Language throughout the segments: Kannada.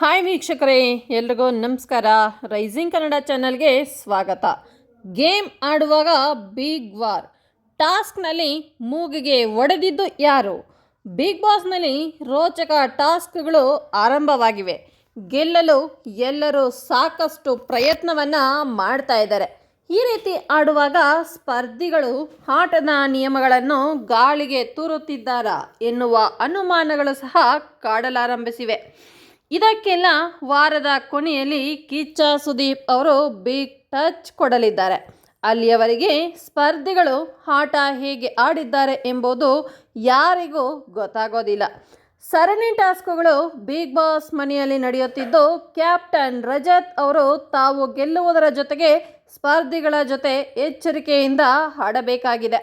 ಹಾಯ್ ವೀಕ್ಷಕರೇ, ಎಲ್ರಿಗೂ ನಮಸ್ಕಾರ. ರೈಸಿಂಗ್ ಕನ್ನಡ ಚಾನಲ್ಗೆ ಸ್ವಾಗತ. ಗೇಮ್ ಆಡುವಾಗ ಬಿಗ್ ವಾರ್ ಟಾಸ್ಕ್ನಲ್ಲಿ ಮೂಗಿಗೆ ಒಡೆದಿದ್ದು ಯಾರು? ಬಿಗ್ ಬಾಸ್ನಲ್ಲಿ ರೋಚಕ ಟಾಸ್ಕ್ಗಳು ಆರಂಭವಾಗಿವೆ. ಗೆಲ್ಲಲು ಎಲ್ಲರೂ ಸಾಕಷ್ಟು ಪ್ರಯತ್ನವನ್ನು ಮಾಡ್ತಾ ಇದ್ದಾರೆ. ಈ ರೀತಿ ಆಡುವಾಗ ಸ್ಪರ್ಧಿಗಳು ಆಟದ ನಿಯಮಗಳನ್ನು ಗಾಳಿಗೆ ತೂರುತ್ತಿದ್ದಾರಾ ಎನ್ನುವ ಅನುಮಾನಗಳು ಸಹ ಕಾಡಲಾರಂಭಿಸಿವೆ. ಇದಕ್ಕೆಲ್ಲ ವಾರದ ಕೊನೆಯಲ್ಲಿ ಕಿಚ್ಚ ಸುದೀಪ್ ಅವರು ಬಿಗ್ ಟಚ್ ಕೊಡಲಿದ್ದಾರೆ. ಅಲ್ಲಿಯವರೆಗೆ ಸ್ಪರ್ಧಿಗಳು ಆಟ ಹೇಗೆ ಆಡಿದ್ದಾರೆ ಎಂಬುದು ಯಾರಿಗೂ ಗೊತ್ತಾಗೋದಿಲ್ಲ. ಸರಣಿ ಟಾಸ್ಕ್ಗಳು ಬಿಗ್ ಬಾಸ್ ಮನೆಯಲ್ಲಿ ನಡೆಯುತ್ತಿದ್ದು, ಕ್ಯಾಪ್ಟನ್ ರಜತ್ ಅವರು ತಾವು ಗೆಲ್ಲುವುದರ ಜೊತೆಗೆ ಸ್ಪರ್ಧಿಗಳ ಜೊತೆ ಎಚ್ಚರಿಕೆಯಿಂದ ಆಡಬೇಕಾಗಿದೆ.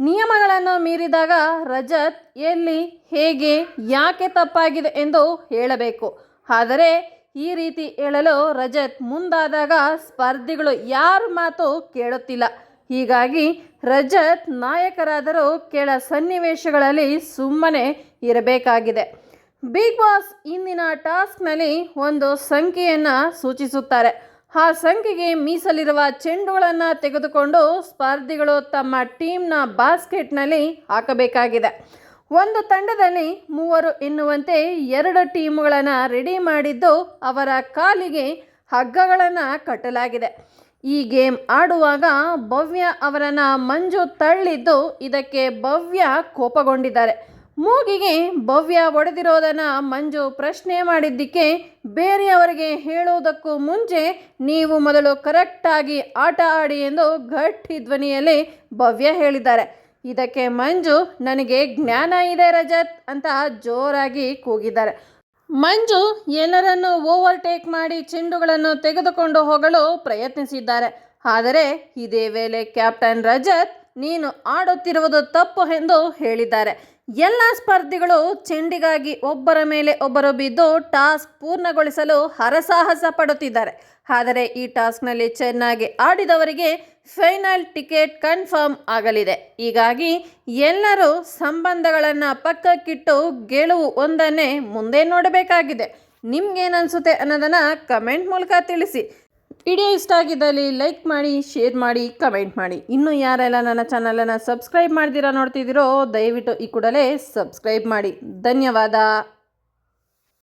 ನಿಯಮಗಳನ್ನು ಮೀರಿದಾಗ ರಜತ್ ಎಲ್ಲಿ, ಹೇಗೆ, ಯಾಕೆ ತಪ್ಪಾಗಿದೆ ಎಂದು ಹೇಳಬೇಕು. ಆದರೆ ಈ ರೀತಿ ಹೇಳಲು ರಜತ್ ಮುಂದಾದಾಗ ಸ್ಪರ್ಧಿಗಳು ಯಾರ ಮಾತು ಕೇಳುತ್ತಿಲ್ಲ. ಹೀಗಾಗಿ ರಜತ್ ನಾಯಕರಾದರೂ ಕೆಳ ಸನ್ನಿವೇಶಗಳಲ್ಲಿ ಸುಮ್ಮನೆ ಇರಬೇಕಾಗಿದೆ. ಬಿಗ್ ಬಾಸ್ ಇಂದಿನ ಟಾಸ್ಕ್ನಲ್ಲಿ ಒಂದು ಸಂಖ್ಯೆಯನ್ನು ಸೂಚಿಸುತ್ತಾರೆ. ಆ ಸಂಖ್ಯೆಗೆ ಮೀಸಲಿರುವ ಚೆಂಡುಗಳನ್ನು ತೆಗೆದುಕೊಂಡು ಸ್ಪರ್ಧಿಗಳು ತಮ್ಮ ಟೀಮ್ನ ಬಾಸ್ಕೆಟ್ನಲ್ಲಿ ಹಾಕಬೇಕಾಗಿದೆ. ಒಂದು ತಂಡದಲ್ಲಿ ಮೂವರು ಎನ್ನುವಂತೆ ಎರಡು ಟೀಮ್ಗಳನ್ನು ರೆಡಿ ಮಾಡಿದ್ದು ಅವರ ಕಾಲಿಗೆ ಹಗ್ಗಗಳನ್ನು ಕಟ್ಟಲಾಗಿದೆ. ಈ ಗೇಮ್ ಆಡುವಾಗ ಭವ್ಯ ಅವರನ್ನು ಮಂಜು ತಳ್ಳಿದ್ದು ಇದಕ್ಕೆ ಭವ್ಯ ಕೋಪಗೊಂಡಿದ್ದಾರೆ. ಮೂಗಿಗೆ ಭವ್ಯ ಒಡೆದಿರೋದನ್ನು ಮಂಜು ಪ್ರಶ್ನೆ ಮಾಡಿದ್ದಕ್ಕೆ ಬೇರೆಯವರಿಗೆ ಹೇಳುವುದಕ್ಕೂ ಮುಂಚೆ ನೀವು ಮೊದಲು ಕರೆಕ್ಟಾಗಿ ಆಟ ಆಡಿ ಎಂದು ಗಟ್ಟಿ ಧ್ವನಿಯಲ್ಲಿ ಭವ್ಯ ಹೇಳಿದ್ದಾರೆ. ಇದಕ್ಕೆ ಮಂಜು, ನನಗೆ ಜ್ಞಾನ ಇದೆ ರಜತ್ ಅಂತ ಜೋರಾಗಿ ಕೂಗಿದ್ದಾರೆ. ಮಂಜು ಎಲ್ಲರನ್ನು ಓವರ್ಟೇಕ್ ಮಾಡಿ ಚೆಂಡುಗಳನ್ನು ತೆಗೆದುಕೊಂಡು ಹೋಗಲು ಪ್ರಯತ್ನಿಸಿದ್ದಾರೆ. ಆದರೆ ಇದೇ ವೇಳೆ ಕ್ಯಾಪ್ಟನ್ ರಜತ್ ನೀನು ಆಡುತ್ತಿರುವುದು ತಪ್ಪು ಎಂದು ಹೇಳಿದ್ದಾರೆ. ಎಲ್ಲ ಸ್ಪರ್ಧಿಗಳು ಚೆಂಡಿಗಾಗಿ ಒಬ್ಬರ ಮೇಲೆ ಒಬ್ಬರು ಬಿದ್ದು ಟಾಸ್ಕ್ ಪೂರ್ಣಗೊಳಿಸಲು ಹರಸಾಹಸ ಪಡುತ್ತಿದ್ದಾರೆ. ಆದರೆ ಈ ಟಾಸ್ಕ್ನಲ್ಲಿ ಚೆನ್ನಾಗಿ ಆಡಿದವರಿಗೆ ಫೈನಲ್ ಟಿಕೆಟ್ ಕನ್ಫರ್ಮ್ ಆಗಲಿದೆ. ಹೀಗಾಗಿ ಎಲ್ಲರೂ ಸಂಬಂಧಗಳನ್ನು ಪಕ್ಕಕ್ಕಿಟ್ಟು ಗೆಲುವು ಒಂದನ್ನೇ ಮುಂದೆ ನೋಡಬೇಕಾಗಿದೆ. ನಿಮ್ಗೇನನ್ಸುತ್ತೆ ಅನ್ನೋದನ್ನು ಕಮೆಂಟ್ ಮೂಲಕ ತಿಳಿಸಿ. ವಿಡಿಯೋ ಇಷ್ಟ ಆಗಿದ್ದಲ್ಲಿ ಲೈಕ್ ಮಾಡಿ, ಶೇರ್ ಮಾಡಿ, ಕಮೆಂಟ್ ಮಾಡಿ. ಇನ್ನೂ ಯಾರೆಲ್ಲ ನನ್ನ ಚಾನಲನ್ನು ಸಬ್ಸ್ಕ್ರೈಬ್ ಮಾಡ್ದಿರಾ ನೋಡ್ತಿದ್ದೀರೋ, ದಯವಿಟ್ಟು ಈ ಕೂಡಲೇ ಸಬ್ಸ್ಕ್ರೈಬ್ ಮಾಡಿ. ಧನ್ಯವಾದ.